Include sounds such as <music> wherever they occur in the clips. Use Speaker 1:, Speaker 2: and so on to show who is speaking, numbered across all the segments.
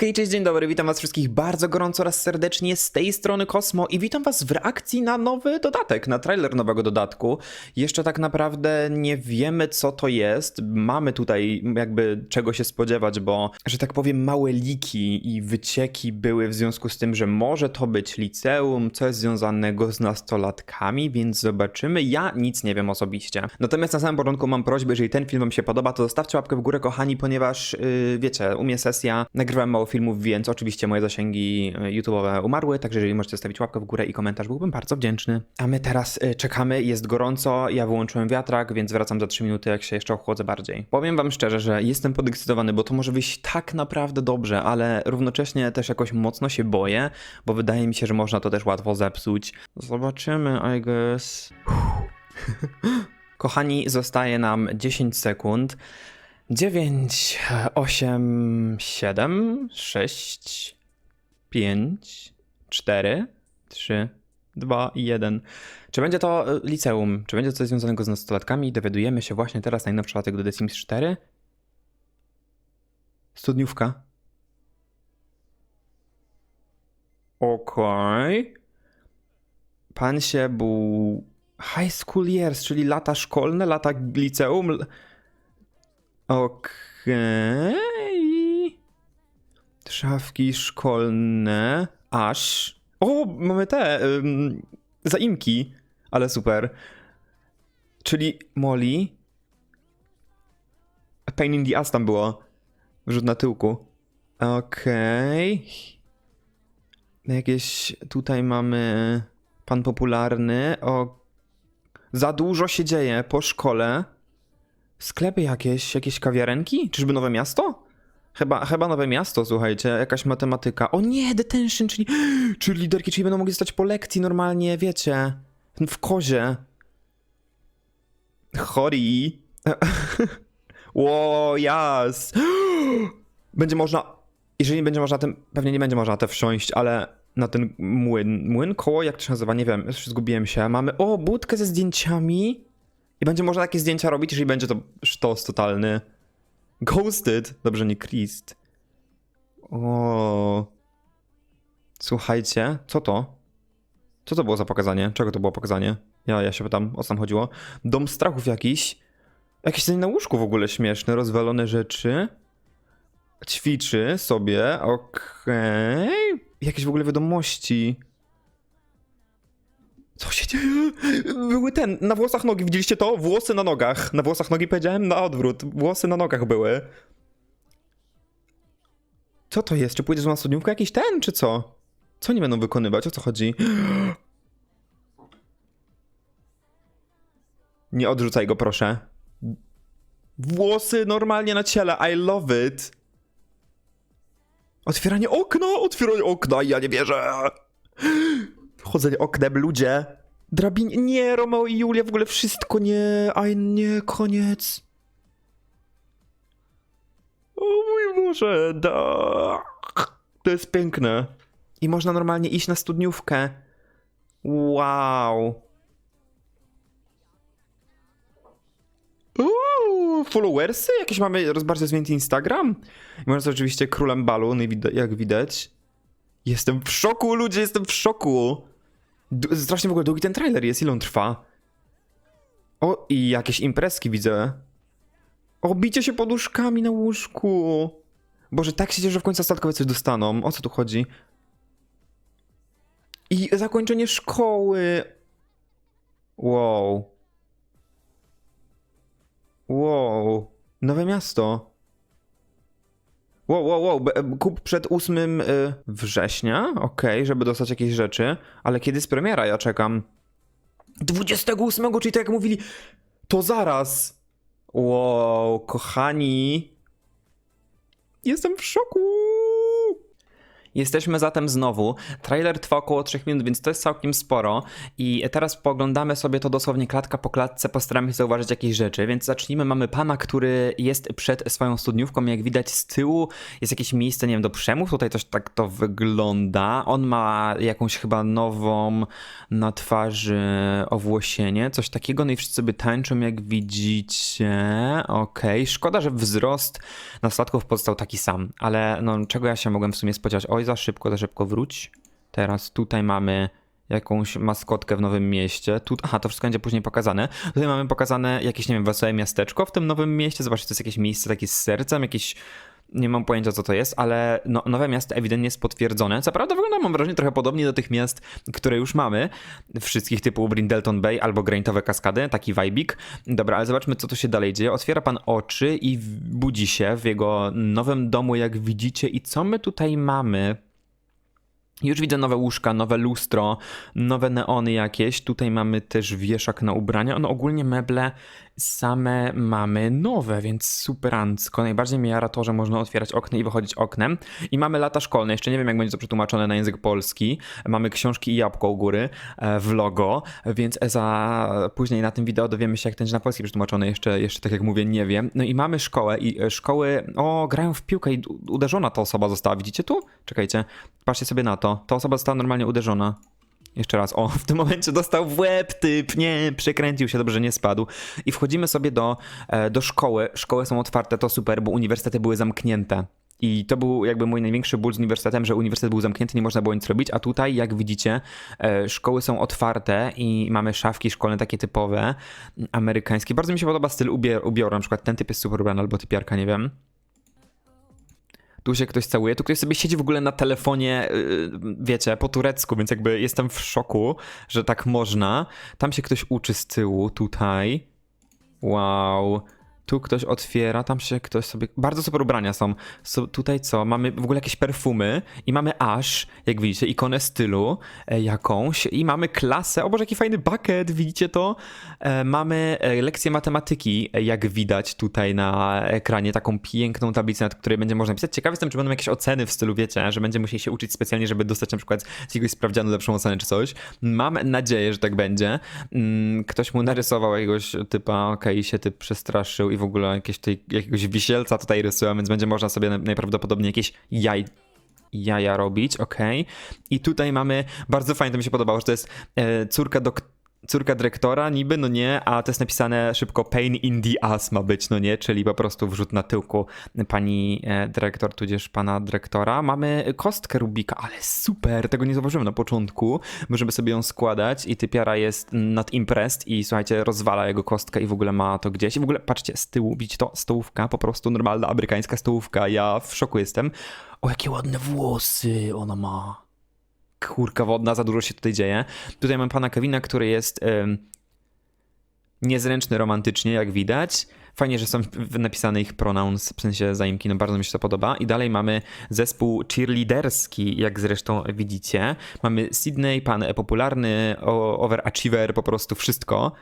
Speaker 1: Hej, cześć, dzień dobry, witam was wszystkich bardzo gorąco oraz serdecznie z tej strony Kosmo i witam was w reakcji na nowy dodatek, na trailer nowego dodatku. Jeszcze tak naprawdę nie wiemy co to jest, mamy tutaj jakby czego się spodziewać, bo, że tak powiem, małe liki i wycieki były w związku z tym, że może to być liceum, coś związanego z nastolatkami, więc zobaczymy. Ja nic nie wiem osobiście. Natomiast na samym początku mam prośbę, jeżeli ten film wam się podoba, to zostawcie łapkę w górę, kochani, ponieważ yy, wiecie, u mnie sesja, nagrywałem mało filmów, więc oczywiście moje zasięgi yy, YouTube'owe umarły, także jeżeli możecie zostawić łapkę w górę i komentarz, byłbym bardzo wdzięczny. A my teraz yy, czekamy, jest gorąco, ja wyłączyłem wiatrak, więc wracam za 3 minuty, jak się jeszcze ochłodzę bardziej. Powiem wam szczerze, że jestem podekscytowany, bo to może wyjść tak naprawdę dobrze, ale równocześnie też jakoś mocno się boję, bo wydaje mi się, że można to też łatwo zepsuć. Zobaczymy, I guess. <laughs> Kochani, zostaje nam 10 sekund. 9, 8, 7, 6, 5, 4, 3, 2, 1. Czy będzie to y, liceum? Czy będzie coś związanego z nastolatkami? Dowiadujemy się właśnie teraz najnowszy dodatek do The Sims 4. Studniówka. Okej. Pan się był high school years, czyli lata szkolne, lata liceum. Okej. Szafki szkolne. Aż. O, mamy te zaimki. Ale super. Czyli Molly. Pain in the ass tam było. Wrzut na tyłku. Okej. Jakieś tutaj mamy pan popularny. O. Za dużo się dzieje po szkole. Sklepy jakieś, jakieś kawiarenki? Czyżby nowe miasto? Chyba, chyba nowe miasto, słuchajcie, jakaś matematyka. O nie, detention, czyli, <gasps> czyli liderki, czyli będą mogli zostać po lekcji normalnie, wiecie, w kozie. Chori. <laughs> Ło, jas. <gasps> Będzie można, jeżeli nie będzie można tym, pewnie nie będzie można na te wsiąść, ale na ten młyn, młyn, koło, jak to się nazywa, nie wiem, już zgubiłem się. Mamy, o, budkę ze zdjęciami. I będzie można takie zdjęcia robić, jeżeli będzie to sztos totalny. Ghosted. Dobrze, nie Christ. O. Słuchajcie, co to? Co to było za pokazanie? Czego to było pokazanie? Ja, ja się pytam, o co tam chodziło. Dom strachów jakiś. Jakieś na łóżku w ogóle śmieszne, rozwalone rzeczy. Ćwiczy sobie, okej. Jakieś w ogóle wiadomości. Co się dzieje? Były ten, na włosach nogi, widzieliście to? Włosy na nogach. Na włosach nogi powiedziałem na odwrót. Włosy na nogach były. Co to jest? Czy pójdziesz na studniówkę jakiś ten, czy co? Co nie będą wykonywać? O co chodzi? Nie odrzucaj go, proszę. Włosy normalnie na ciele. I love it. Otwieranie okna, otwieranie okna, ja nie wierzę. Chodzenie oknem, ludzie. Drabinie, nie, Romeo i Julia, w ogóle wszystko nie, aj nie, koniec. O mój Boże, da. To jest piękne. I można normalnie iść na studniówkę. Wow. Uuu, followersy? Jakieś mamy rozbarcie zwinięty Instagram? I można oczywiście królem balu, jak widać. Jestem w szoku, ludzie, jestem w szoku. D- strasznie w ogóle długi ten trailer jest, ile on trwa? O, i jakieś imprezki widzę. O, bicie się poduszkami na łóżku. Boże, tak się cieszę, że w końcu statkowe coś dostaną. O co tu chodzi? I zakończenie szkoły. Wow. Wow. Nowe miasto. Wow, wow, wow. be- Kup przed 8 y, września, okej, żeby dostać jakieś rzeczy, ale kiedy jest premiera? Ja czekam. 28, czyli tak jak mówili, to zaraz. Wow, kochani. Jestem w szoku. Jesteśmy zatem znowu. Trailer trwa około 3 minut, więc to jest całkiem sporo. I teraz poglądamy sobie to dosłownie klatka po klatce, postaramy się zauważyć jakieś rzeczy. Więc zacznijmy. Mamy pana, który jest przed swoją studniówką. Jak widać z tyłu jest jakieś miejsce, nie wiem, do przemów. Tutaj coś tak to wygląda. On ma jakąś chyba nową na twarzy owłosienie, coś takiego. No i wszyscy sobie tańczą, jak widzicie. Okej, szkoda, że wzrost nastolatków pozostał taki sam, ale no czego ja się mogłem w sumie spodziewać? Oj, za szybko, za szybko wróć. Teraz tutaj mamy jakąś maskotkę w nowym mieście. Tu, aha, to wszystko będzie później pokazane. Tutaj mamy pokazane jakieś, nie wiem, wesołe miasteczko w tym nowym mieście. Zobaczcie, to jest jakieś miejsce takie z sercem, jakieś nie mam pojęcia co to jest, ale no, nowe miasto ewidentnie jest potwierdzone. Co prawda wygląda, mam wrażenie, trochę podobnie do tych miast, które już mamy. Wszystkich typu Brindleton Bay albo Graintowe Kaskady, taki vibik. Dobra, ale zobaczmy co tu się dalej dzieje. Otwiera pan oczy i budzi się w jego nowym domu, jak widzicie. I co my tutaj mamy? Już widzę nowe łóżka, nowe lustro, nowe neony jakieś. Tutaj mamy też wieszak na ubrania. No ogólnie meble same mamy nowe, więc superancko. Najbardziej mnie jara to, że można otwierać okna i wychodzić oknem. I mamy lata szkolne. Jeszcze nie wiem, jak będzie to przetłumaczone na język polski. Mamy książki i jabłko u góry e, w logo, więc za później na tym wideo dowiemy się, jak będzie na polski przetłumaczone. Jeszcze, jeszcze tak jak mówię, nie wiem. No i mamy szkołę i e, szkoły, o, grają w piłkę i uderzona ta osoba została. Widzicie tu? Czekajcie, patrzcie sobie na to. Ta osoba została normalnie uderzona. Jeszcze raz, o, w tym momencie dostał w łeb typ, nie, przekręcił się, dobrze, nie spadł. I wchodzimy sobie do, e, do szkoły. Szkoły są otwarte, to super, bo uniwersytety były zamknięte. I to był jakby mój największy ból z uniwersytetem, że uniwersytet był zamknięty, nie można było nic robić, a tutaj, jak widzicie, e, szkoły są otwarte i mamy szafki szkolne takie typowe, amerykańskie. Bardzo mi się podoba styl ubior, ubioru, na przykład ten typ jest super ubrany, albo typiarka, nie wiem. Tu się ktoś całuje, tu ktoś sobie siedzi w ogóle na telefonie, yy, wiecie, po turecku, więc jakby jestem w szoku, że tak można. Tam się ktoś uczy z tyłu, tutaj. Wow. Tu ktoś otwiera, tam się ktoś sobie. Bardzo super ubrania są. są. Tutaj co? Mamy w ogóle jakieś perfumy i mamy aż, jak widzicie, ikonę stylu e, jakąś i mamy klasę. O Boże, jaki fajny bucket, widzicie to? E, mamy e, lekcję matematyki, e, jak widać tutaj na ekranie, taką piękną tablicę, nad której będzie można pisać. Ciekawy jestem, czy będą jakieś oceny w stylu, wiecie, że będziemy musieli się uczyć specjalnie, żeby dostać na przykład z jakiegoś sprawdzianu lepszą ocenę czy coś. Mam nadzieję, że tak będzie. Mm, Ktoś mu narysował jakiegoś typa, okej, okay, się typ przestraszył i w ogóle jakieś tutaj, jakiegoś wisielca tutaj rysują, więc będzie można sobie najprawdopodobniej jakieś jaj jaja robić, ok. I tutaj mamy, bardzo fajnie to mi się podobało, że to jest e, córka doktora córka dyrektora, niby, no nie, a to jest napisane szybko pain in the ass ma być, no nie, czyli po prostu wrzut na tyłku pani e, dyrektor, tudzież pana dyrektora. Mamy kostkę Rubika, ale super, tego nie zauważyłem na początku. Możemy sobie ją składać i typiara jest not impressed i słuchajcie, rozwala jego kostkę i w ogóle ma to gdzieś. I w ogóle patrzcie, z tyłu, widzicie to? Stołówka, po prostu normalna amerykańska stołówka. Ja w szoku jestem. O, jakie ładne włosy ona ma kurka wodna, za dużo się tutaj dzieje. Tutaj mam pana Kevina, który jest niezręczny romantycznie, jak widać. Fajnie, że są napisane ich pronouns, w sensie zaimki, no bardzo mi się to podoba. I dalej mamy zespół cheerleaderski, jak zresztą widzicie. Mamy Sydney, pan popularny, overachiever, po prostu wszystko.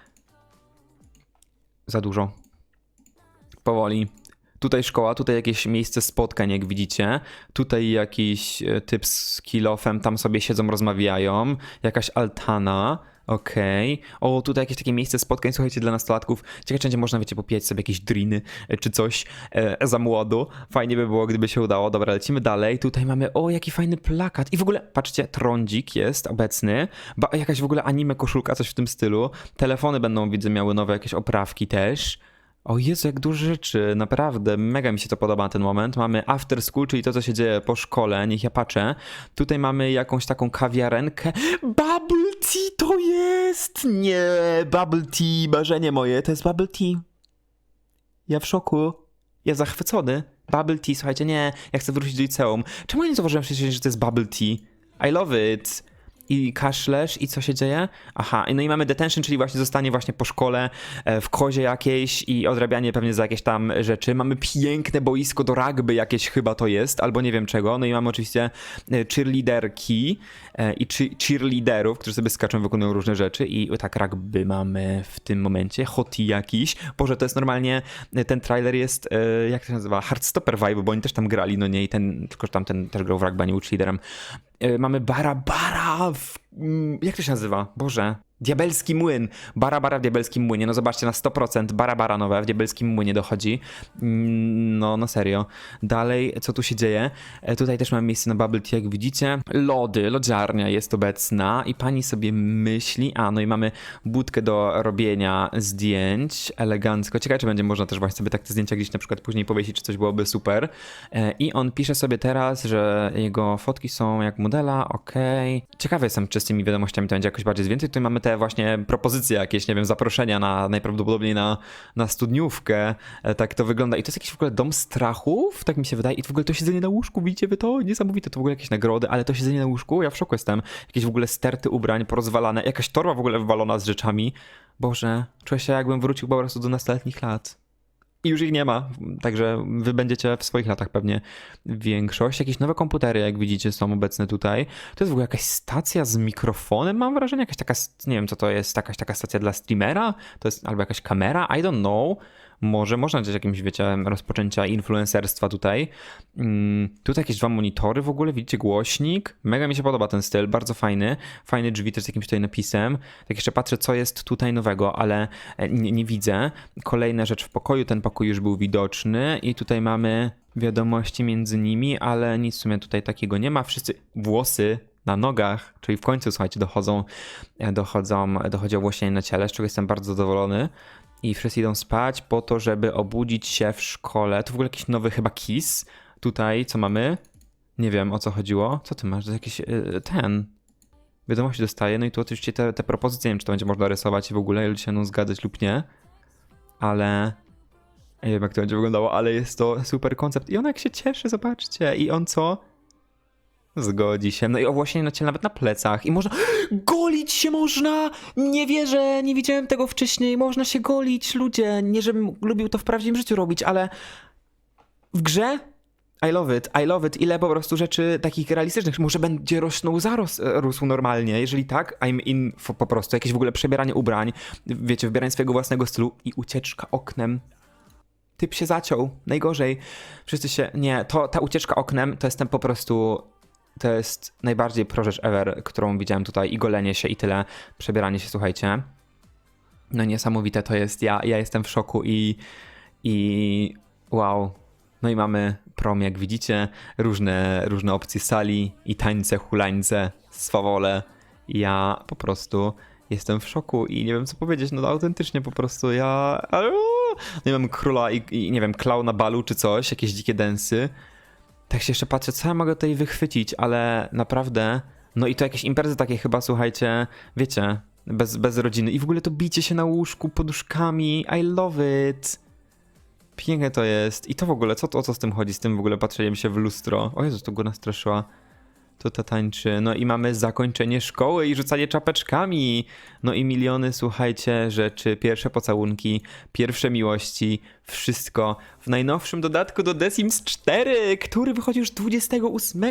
Speaker 1: Za dużo. Powoli. Tutaj szkoła, tutaj jakieś miejsce spotkań, jak widzicie. Tutaj jakiś e, typ z kilofem, tam sobie siedzą, rozmawiają. Jakaś altana. Okej. Okay. O, tutaj jakieś takie miejsce spotkań, słuchajcie, dla nastolatków. Ciekawe, czy można, wiecie, popijać sobie jakieś driny e, czy coś e, za młodu. Fajnie by było, gdyby się udało. Dobra, lecimy dalej. Tutaj mamy, o, jaki fajny plakat. I w ogóle, patrzcie, trądzik jest obecny. Ba, jakaś w ogóle anime koszulka, coś w tym stylu. Telefony będą, widzę, miały nowe jakieś oprawki też. O Jezu, jak dużo rzeczy, naprawdę, mega mi się to podoba ten moment. Mamy after school, czyli to, co się dzieje po szkole, niech ja patrzę. Tutaj mamy jakąś taką kawiarenkę. Bubble tea to jest! Nie, bubble tea, marzenie moje, to jest bubble tea. Ja w szoku, ja zachwycony. Bubble tea, słuchajcie, nie, ja chcę wrócić do liceum. Czemu ja nie zauważyłem wcześniej, że to jest bubble tea? I love it. I kaszlesz i co się dzieje? Aha, no i mamy detention, czyli właśnie zostanie właśnie po szkole e, w kozie jakiejś i odrabianie pewnie za jakieś tam rzeczy. Mamy piękne boisko do rugby jakieś chyba to jest, albo nie wiem czego. No i mamy oczywiście e, cheerleaderki e, i cheerleaderów, którzy sobie skaczą, wykonują różne rzeczy i tak rugby mamy w tym momencie. Hoty jakiś. Boże, to jest normalnie, ten trailer jest, jak to się nazywa? Heartstopper vibe, bo oni też tam grali, no nie? I ten, tylko że tam ten też grał w rugby, nie był cheerleaderem. E, Mamy Bara Bara w... mm, Jak to się nazywa? Boże. Diabelski Młyn. Bara Bara w Diabelskim Młynie. No zobaczcie, na 100% Bara Bara nowe w Diabelskim Młynie dochodzi. Mm, No, na serio. Dalej, co tu się dzieje? E, Tutaj też mamy miejsce na Bubble Tea, jak widzicie. Lody, lodziarnia jest obecna i pani sobie myśli, a no i mamy budkę do robienia zdjęć, elegancko. Ciekawe, czy będzie można też właśnie sobie tak te zdjęcia gdzieś na przykład później powiesić, czy coś byłoby super. E, I on pisze sobie teraz, że jego fotki są jak modela, okej. Ciekawy jestem, czy z tymi wiadomościami to będzie jakoś bardziej więcej. Tutaj mamy te właśnie propozycje jakieś, nie wiem, zaproszenia na najprawdopodobniej na, na studniówkę. E, Tak to wygląda. I to jest jakiś w ogóle dom strachów, tak mi się wydaje. I w ogóle to siedzenie na łóżku, widzicie wy to? Niesamowite, to w ogóle jakieś nagrody, ale to siedzenie na łóżku, ja w szoku jestem. Jakieś w ogóle sterty ubrań porozwalane, jakaś torba w ogóle wywalona z rzeczami. Boże, czuję się jakbym wrócił po prostu do nastoletnich lat. I już ich nie ma, także wy będziecie w swoich latach pewnie większość. Jakieś nowe komputery, jak widzicie, są obecne tutaj. To jest w ogóle jakaś stacja z mikrofonem, mam wrażenie, jakaś taka, nie wiem co to jest, jakaś taka stacja dla streamera, to jest albo jakaś kamera, I don't know. Może można gdzieś jakimś, wiecie, rozpoczęcia influencerstwa tutaj. Mm, tutaj jakieś dwa monitory w ogóle, widzicie, głośnik. Mega mi się podoba ten styl, bardzo fajny. Fajne drzwi też z jakimś tutaj napisem. Tak jeszcze patrzę, co jest tutaj nowego, ale e, nie, nie widzę. Kolejna rzecz w pokoju, ten pokój już był widoczny i tutaj mamy wiadomości między nimi, ale nic w sumie tutaj takiego nie ma. Wszyscy włosy na nogach, czyli w końcu, słuchajcie, dochodzą, e, dochodzą, dochodzi owłosienie na ciele, z czego jestem bardzo zadowolony. I wszyscy idą spać po to, żeby obudzić się w szkole. To w ogóle jakiś nowy chyba kiss. Tutaj, co mamy? Nie wiem, o co chodziło. Co ty masz? To jakiś yy, ten... Wiadomości dostaję, no i tu oczywiście te, te propozycje, nie wiem, czy to będzie można rysować w ogóle, i ludzie się będą zgadzać lub nie. Ale... Nie wiem, jak to będzie wyglądało, ale jest to super koncept. I on jak się cieszy, zobaczcie. I on co? Zgodzi się. No i owłosienie na ciele nawet na plecach. I można... Golić się można! Nie wierzę, nie widziałem tego wcześniej. Można się golić, ludzie. Nie, żebym lubił to w prawdziwym życiu robić, ale... W grze? I love it, I love it. Ile po prostu rzeczy takich realistycznych. Może będzie rosnął zaros, rósł normalnie. Jeżeli tak, I'm in po prostu. Jakieś w ogóle przebieranie ubrań. Wiecie, wybieranie swojego własnego stylu i ucieczka oknem. Typ się zaciął. Najgorzej. Wszyscy się... Nie, to ta ucieczka oknem to jest ten po prostu... To jest najbardziej pro rzecz ever, którą widziałem tutaj. I golenie się i tyle. Przebieranie się, słuchajcie. No niesamowite to jest. Ja, ja jestem w szoku i... I... Wow. No i mamy prom, jak widzicie. Różne, różne opcje sali i tańce, hulańce, swawole. Ja po prostu jestem w szoku i nie wiem co powiedzieć, no autentycznie po prostu ja... No i mamy króla i, i nie wiem, klauna balu czy coś, jakieś dzikie densy. Tak się jeszcze patrzę, co ja mogę tutaj wychwycić, ale naprawdę... No i to jakieś imprezy takie chyba, słuchajcie, wiecie, bez, bez rodziny. I w ogóle to bicie się na łóżku poduszkami, I love it. Piękne to jest. I to w ogóle, co o co z tym chodzi, z tym w ogóle patrzeniem się w lustro? O Jezu, to go nastraszyła. To ta tańczy. No i mamy zakończenie szkoły i rzucanie czapeczkami. No i miliony, słuchajcie, rzeczy. Pierwsze pocałunki, pierwsze miłości, wszystko w najnowszym dodatku do The Sims 4, który wychodzi już 28.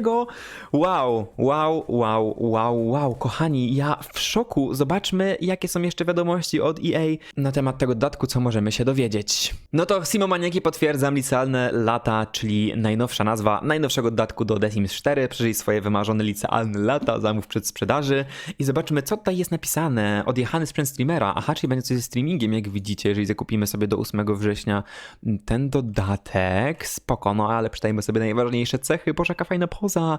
Speaker 1: Wow, wow, wow, wow, wow. Kochani, ja w szoku. Zobaczmy, jakie są jeszcze wiadomości od EA na temat tego dodatku, co możemy się dowiedzieć. No to Simomaniaki potwierdzam licealne lata, czyli najnowsza nazwa najnowszego dodatku do The Sims 4. Przeżyj swoje wymarzone licealne lata, zamów przed sprzedaży i zobaczymy, co tutaj jest napisane. Odjechany sprzęt streamera. Aha, czyli będzie coś ze streamingiem, jak widzicie, jeżeli zakupimy sobie do 8 września ten dodatek. Spoko, no ale przeczytajmy sobie najważniejsze cechy. Boże, jaka fajna poza.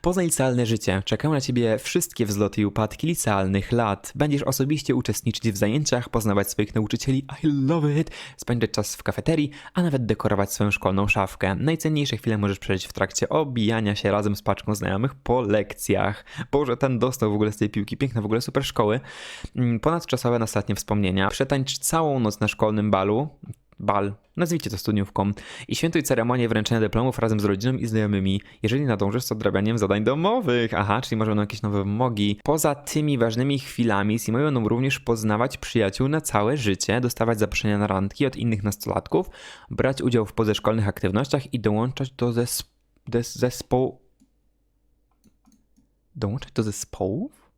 Speaker 1: Poza licealne życie. Czekają na ciebie wszystkie wzloty i upadki licealnych lat. Będziesz osobiście uczestniczyć w zajęciach, poznawać swoich nauczycieli. I love it. Spędzać czas w kafeterii, a nawet dekorować swoją szkolną szafkę. Najcenniejsze chwile możesz przeżyć w trakcie obijania się razem z paczką znajomych po lekcjach. Boże, ten dostał w ogóle z tej piłki. Piękne w ogóle, super szkoły. Mm, Ponadczasowe nastatnie wspomnienia. Przetańcz całą noc na szkolnym balu. Bal, nazwijcie to studniówką, i świętuj ceremonię wręczenia dyplomów razem z rodziną i znajomymi, jeżeli nadążysz z odrabianiem zadań domowych. Aha, czyli może będą jakieś nowe wymogi. Poza tymi ważnymi chwilami, Simowie będą również poznawać przyjaciół na całe życie, dostawać zaproszenia na randki od innych nastolatków, brać udział w pozaszkolnych aktywnościach i dołączać do zesp- des- zespołu... Dołączać do zespołów?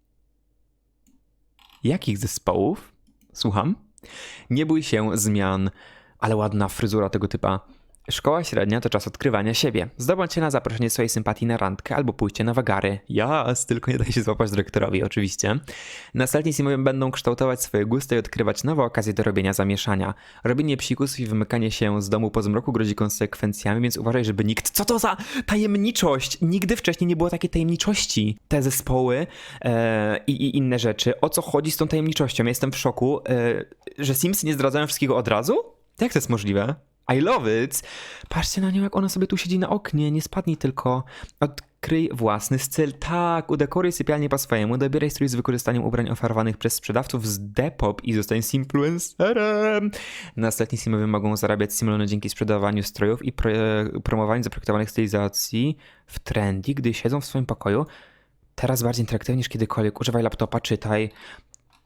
Speaker 1: Jakich zespołów? Słucham? Nie bój się zmian, ale ładna fryzura tego typa. Szkoła średnia to czas odkrywania siebie. Zdobądźcie na zaproszenie swojej sympatii na randkę albo pójście na wagary. Jas, tylko nie daj się złapać dyrektorowi, oczywiście. Następni simowie będą kształtować swoje gusty i odkrywać nowe okazje do robienia zamieszania. Robienie psikusów i wymykanie się z domu po zmroku grozi konsekwencjami, więc uważaj, żeby nikt... Co to za tajemniczość? Nigdy wcześniej nie było takiej tajemniczości. Te zespoły e, i, inne rzeczy. O co chodzi z tą tajemniczością? Ja jestem w szoku, e, że Simsy nie zdradzają wszystkiego od razu? Jak to jest możliwe? I love it. Patrzcie na nią, jak ona sobie tu siedzi na oknie. Nie spadnij tylko. Odkryj własny styl. Tak, udekoruj sypialnię po swojemu. Dobieraj strój z wykorzystaniem ubrań oferowanych przez sprzedawców z Depop i zostań influencerem. Następni simowie mogą zarabiać simulony dzięki sprzedawaniu strojów i pro, promowaniu zaprojektowanych stylizacji w trendy, gdy siedzą w swoim pokoju. Teraz bardziej interaktywnie niż kiedykolwiek. Używaj laptopa, czytaj.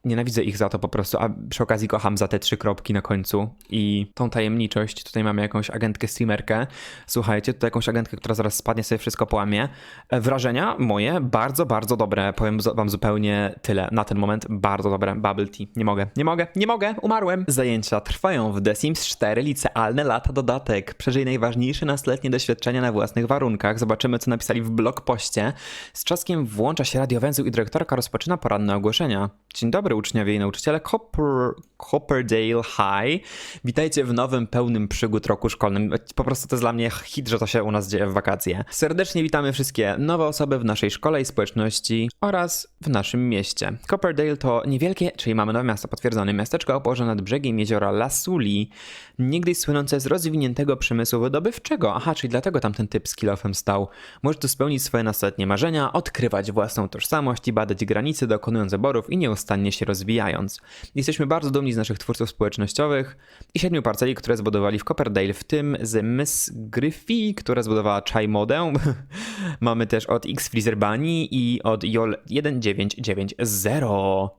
Speaker 1: Nienawidzę ich za to po prostu, a przy okazji kocham za te trzy kropki na końcu i tą tajemniczość. Tutaj mamy jakąś agentkę streamerkę. Słuchajcie, tutaj jakąś agentkę, która zaraz spadnie, sobie wszystko połamie. E, Wrażenia moje bardzo, bardzo dobre. Powiem wam zupełnie tyle. Na ten moment bardzo dobre. Bubble tea. Nie mogę, nie mogę, nie mogę, umarłem. Zajęcia trwają w The Sims 4 licealne lata dodatek. Przeżyj najważniejsze nastoletnie doświadczenia na własnych warunkach. Zobaczymy, co napisali w blogpoście. Z czaskiem włącza się radiowęzeł i dyrektorka rozpoczyna poranne ogłoszenia. Dzień dobry uczniowie i nauczyciele Copper, Copperdale High. Witajcie w nowym, pełnym przygód roku szkolnym. Po prostu to jest dla mnie hit, że to się u nas dzieje w wakacje. Serdecznie witamy wszystkie nowe osoby w naszej szkole i społeczności oraz w naszym mieście. Copperdale to niewielkie, czyli mamy nowe miasto potwierdzone, miasteczko położone nad brzegiem jeziora Lasuli, niegdyś słynące z rozwiniętego przemysłu wydobywczego. Aha, czyli dlatego tam ten typ z kilofem stał. Może tu spełnić swoje nastoletnie marzenia, odkrywać własną tożsamość i badać granice, dokonując zaborów i nieustannie się rozwijając. Jesteśmy bardzo dumni z naszych twórców społecznościowych i siedmiu parceli, które zbudowali w Copperdale, w tym z Miss Griffey, która zbudowała Chai Modę. <laughs> Mamy też od X Freezer Bunny i od Jol 1990.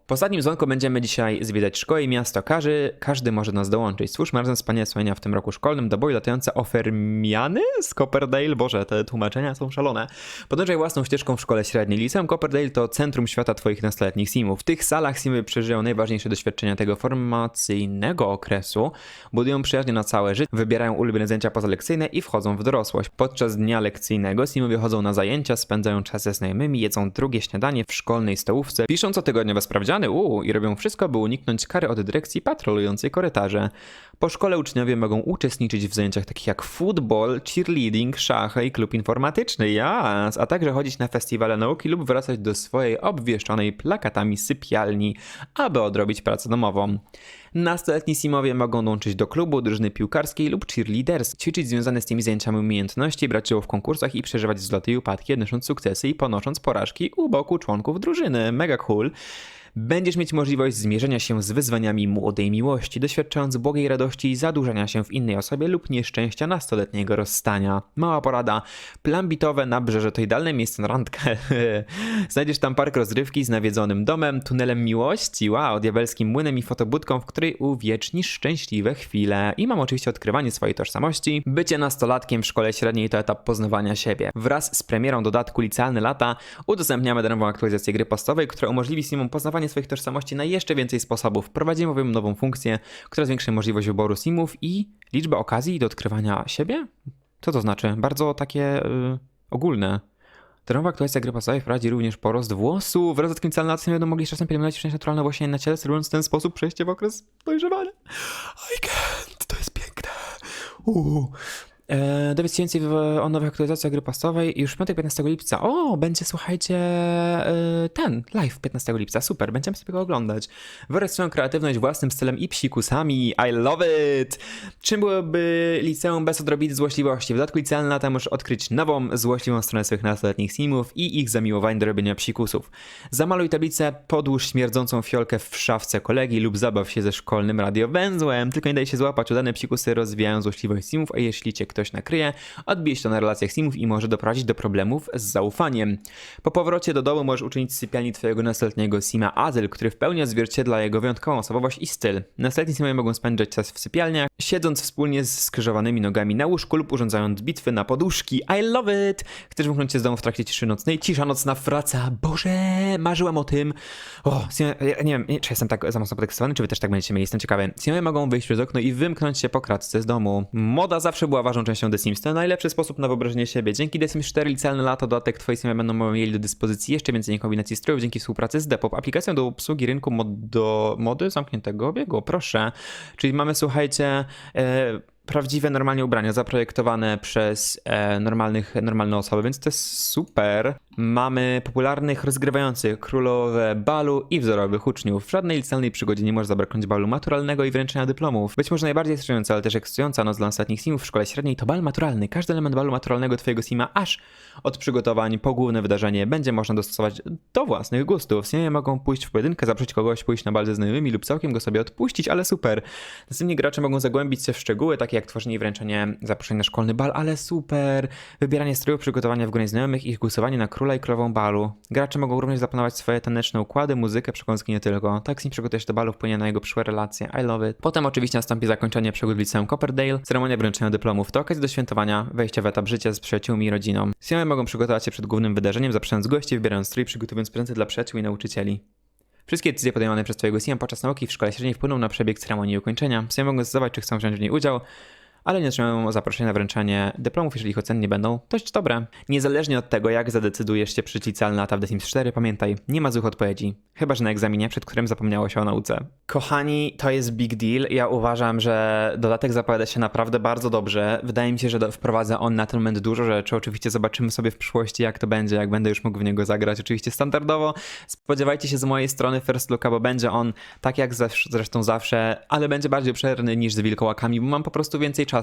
Speaker 1: W ostatnim dzwonku będziemy dzisiaj zwiedzać szkołę i miasto Karzy. Każdy może nas dołączyć. Stwórzmy razem wspaniałe wspomnienia w tym roku szkolnym do boju latające ofermiany z Copperdale. Boże, te tłumaczenia są szalone. Podążaj własną ścieżką w szkole średniej. Liceum Copperdale to centrum świata twoich nastoletnich simów. W tych salach simy przeżyją najważniejsze doświadczenia tego formacyjnego okresu, budują przyjaźnie na całe życie, wybierają ulubione zajęcia pozalekcyjne i wchodzą w dorosłość. Podczas dnia lekcyjnego simowie chodzą na zajęcia, spędzają czas ze znajomymi, jedzą drugie śniadanie w szkolnej stołówce, piszą cotygodniowe sprawdziany uuu, i robią wszystko, by uniknąć kary od dyrekcji patrolującej korytarze. Po szkole uczniowie mogą uczestniczyć w zajęciach takich jak football, cheerleading, szachy i klub informatyczny, jas, a także chodzić na festiwale nauki lub wracać do swojej obwieszczonej plakatami sypialni, aby odrobić pracę domową. Nastoletni simowie mogą dołączyć do klubu, drużyny piłkarskiej lub cheerleaders, ćwiczyć związane z tymi zajęciami umiejętności, brać udział w konkursach i przeżywać wzloty i upadki, odnosząc sukcesy i ponosząc porażki u boku członków drużyny. Mega cool. Będziesz mieć możliwość zmierzenia się z wyzwaniami młodej miłości, doświadczając błogiej radości i zadłużania się w innej osobie lub nieszczęścia nastoletniego rozstania. Mała porada. Plan bitowe na brzeże to idealne miejsce na randkę. <laughs> Znajdziesz tam park rozrywki z nawiedzonym domem, tunelem miłości, wow, diabelskim młynem i fotobudką, w której uwiecznisz szczęśliwe chwile. I mam oczywiście odkrywanie swojej tożsamości. Bycie nastolatkiem w szkole średniej to etap poznawania siebie. Wraz z premierą dodatku Licealne Lata udostępniamy darmową aktualizację gry postowej, która umożliwi simom poznawanie swoich tożsamości na jeszcze więcej sposobów. Prowadzimy bowiem nową funkcję, która zwiększy możliwość wyboru simów i liczbę okazji do odkrywania siebie? Co to znaczy? Bardzo takie yy, ogólne. Darmowa aktualizacja gry podstawowej wprowadzi również porost włosów. Wraz z dodatkiem calnacją będą mogli czasem pielęgnować wszędzie naturalne włosienie na ciele, sterując w ten sposób przejście w okres dojrzewania. I can't, to jest piękne. Uuu. E, dowiedz więcej o nowych aktualizacjach gry pastowej już w piątek 15 lipca. O, będzie słuchajcie e, ten live 15 lipca. Super, będziemy sobie go oglądać. Wyraź swoją kreatywność własnym stylem i psikusami. I love it! Czym byłoby liceum bez odrobiny złośliwości? W dodatku licealne lata możesz odkryć nową, złośliwą stronę swoich nastoletnich simów i ich zamiłowań do robienia psikusów. Zamaluj tablicę, podłóż śmierdzącą fiolkę w szafce kolegi lub zabaw się ze szkolnym radiowęzłem. Tylko nie daj się złapać, udane psikusy rozwijają złośliwość simów, a jeśli cię ktoś nakryje, odbije się to na relacjach simów i może doprowadzić do problemów z zaufaniem. Po powrocie do domu możesz uczynić z sypialni twojego nastoletniego sima azyl, który w pełni odzwierciedla jego wyjątkową osobowość i styl. Nastoletni simowie mogą spędzać czas w sypialniach, siedząc wspólnie z skrzyżowanymi nogami na łóżku lub urządzając bitwy na poduszki. I love it! Chcesz wymknąć się z domu w trakcie ciszy nocnej? Cisza nocna wraca. Boże, marzyłem o tym. O, Simowie- ja nie wiem, czy jestem tak za mocno podekscytowany, czy wy też tak będziecie mieli, jestem ciekawy. Simowie mogą wyjść przez okno i wymknąć się po kratce z domu. Moda zawsze była ważną częścią The Sims. To najlepszy sposób na wyobrażenie siebie. Dzięki The Sims 4 licealne lata dodatek twoi Simowie będą mieli do dyspozycji jeszcze więcej kombinacji strojów dzięki współpracy z Depop, aplikacją do obsługi rynku mod do mody zamkniętego obiegu. Proszę. Czyli mamy, słuchajcie, e, prawdziwe, normalnie ubrania zaprojektowane przez e, normalnych, normalne osoby, więc to jest super. Mamy popularnych rozgrywających, królowe balu i wzorowych uczniów. W żadnej licealnej przygodzie nie może zabraknąć balu maturalnego i wręczenia dyplomów. Być może najbardziej stresująca, ale też ekscytująca noc dla ostatnich simów w szkole średniej to bal maturalny. Każdy element balu maturalnego twojego sima, aż od przygotowań po główne wydarzenie, będzie można dostosować do własnych gustów. Simowie mogą pójść w pojedynkę, zaprosić kogoś, pójść na bal ze znajomymi lub całkiem go sobie odpuścić, ale super. Następnie gracze mogą zagłębić się w szczegóły, takie jak tworzenie i wręczenie zaproszeń na szkolny bal, ale super. Wybieranie strojów, przygotowania w gronie znajomych i głosowanie na króla i królową balu. Gracze mogą również zaplanować swoje taneczne układy, muzykę, przekąski nie tylko. Tak Sim przygotuje się do balu, wpłynie na jego przyszłe relacje. I love it. Potem oczywiście nastąpi zakończenie przygód w liceum Copperdale, ceremonia wręczenia dyplomów. To okazja do świętowania, wejścia w etap życia z przyjaciółmi i rodziną. Simowie mogą przygotować się przed głównym wydarzeniem, zapraszając gości, wybierając strój, przygotowując prezenty dla przyjaciół i nauczycieli. Wszystkie decyzje podejmowane przez twojego Sima podczas nauki w szkole średniej wpłyną na przebieg ceremonii ukończenia. Simowie mogą zdecydować, czy chcą wziąć w niej udział, ale nie otrzymają zaproszenia na wręczenie dyplomów, jeżeli ich oceny nie będą dość dobre. Niezależnie od tego, jak zadecydujesz się przyjść licealne lata w The Sims 4, pamiętaj, nie ma złych odpowiedzi. Chyba, że na egzaminie, przed którym zapomniało się o nauce. Kochani, to jest big deal. Ja uważam, że dodatek zapowiada się naprawdę bardzo dobrze. Wydaje mi się, że wprowadza on na ten moment dużo rzeczy. Oczywiście zobaczymy sobie w przyszłości, jak to będzie, jak będę już mógł w niego zagrać. Oczywiście standardowo. Spodziewajcie się z mojej strony first looka, bo będzie on tak jak zresztą zawsze, ale będzie bardziej obszerny niż z wilkołakami, bo mam po prostu więcej czasu.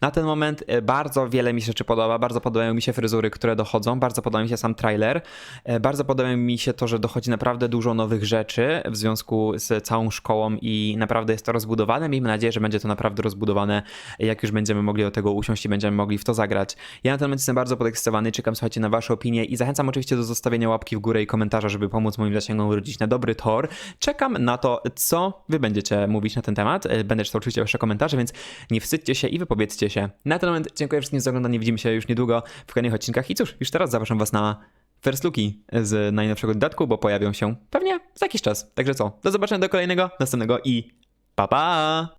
Speaker 1: Na ten moment e, bardzo wiele mi się rzeczy podoba. Bardzo podobają mi się fryzury, które dochodzą. Bardzo podoba mi się sam trailer. E, Bardzo podoba mi się to, że dochodzi naprawdę dużo nowych rzeczy w związku z całą szkołą i naprawdę jest to rozbudowane. Miejmy nadzieję, że będzie to naprawdę rozbudowane, jak już będziemy mogli do tego usiąść i będziemy mogli w to zagrać. Ja na ten moment jestem bardzo podekscytowany, czekam słuchajcie na wasze opinie i zachęcam oczywiście do zostawienia łapki w górę i komentarza, żeby pomóc moim zasięgom wrócić na dobry tor. Czekam na to, co wy będziecie mówić na ten temat. E, Będę czytał oczywiście wasze komentarze, więc nie wstydźcie się i wypowiedzcie się. Na ten moment dziękuję wszystkim za oglądanie, widzimy się już niedługo w kolejnych odcinkach i cóż, już teraz zapraszam was na first looki z najnowszego dodatku, bo pojawią się pewnie za jakiś czas. Także co, do zobaczenia do kolejnego, następnego i pa pa!